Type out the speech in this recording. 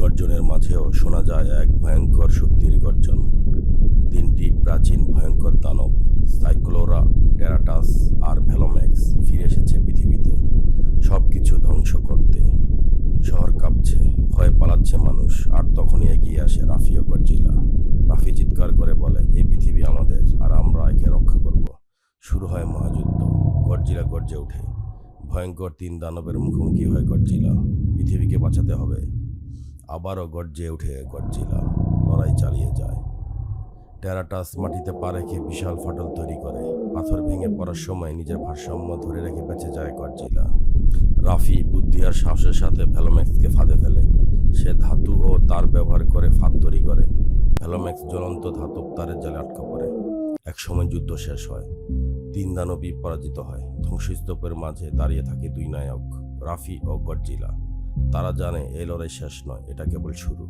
গর্জনের মাঝেও শোনা যায় এক ভয়ঙ্কর শক্তির গর্জন। তিনটি প্রাচীন ভয়ঙ্কর দানব, সাইক্লোরা, টেরাটাস আর ভেলোম্যাক্স ফিরে এসেছে পৃথিবীতে। সব কিছু ধ্বংস করতে। শহর কাঁপছে, ভয় পালাচ্ছে মানুষ, আর তখনই এগিয়ে আসে রাফি ও গর্জিলা। রাফি চিৎকার করে বলে, এই পৃথিবী আমাদের, আর আমরা একে রক্ষা করব। শুরু হয় মহাযুদ্ধ। গর্জিলা গর্জে ওঠে। ভয়ঙ্কর তিন দানবের মুখোমুখি হয় গর্জিলা। পৃথিবীকে বাঁচাতে হবে। আবারও গর্জে উঠে গর্জিলা, লড়াই চালিয়ে যায়। টেরাটাস মাটিতে পা রেখে বিশাল ফাটল তৈরি করে। পাথর ভেঙে পড়ার সময় নিজের ভারসাম্য ধরে রেখে বেঁচে যায় গর্জিলা। রাফি বুদ্ধি আর সাহসের সাথে ভ্যালোম্যাক্সকে ফাঁদে ফেলে। সে ধাতু ও তার ব্যবহার করে ফাঁদ তৈরি করে। ভ্যালোম্যাক্স জ্বলন্ত ধাতব তারের জালে আটকা পড়ে। এক সময় যুদ্ধ শেষ হয়। তিন দানবী পরাজিত হয়। ধ্বংসস্তূপের মাঝে দাঁড়িয়ে থাকে দুই নায়ক, রাফি ও গর্জিলা। তারা জানে এই লড়াই শেষ নয় এটা কেবল শুরু।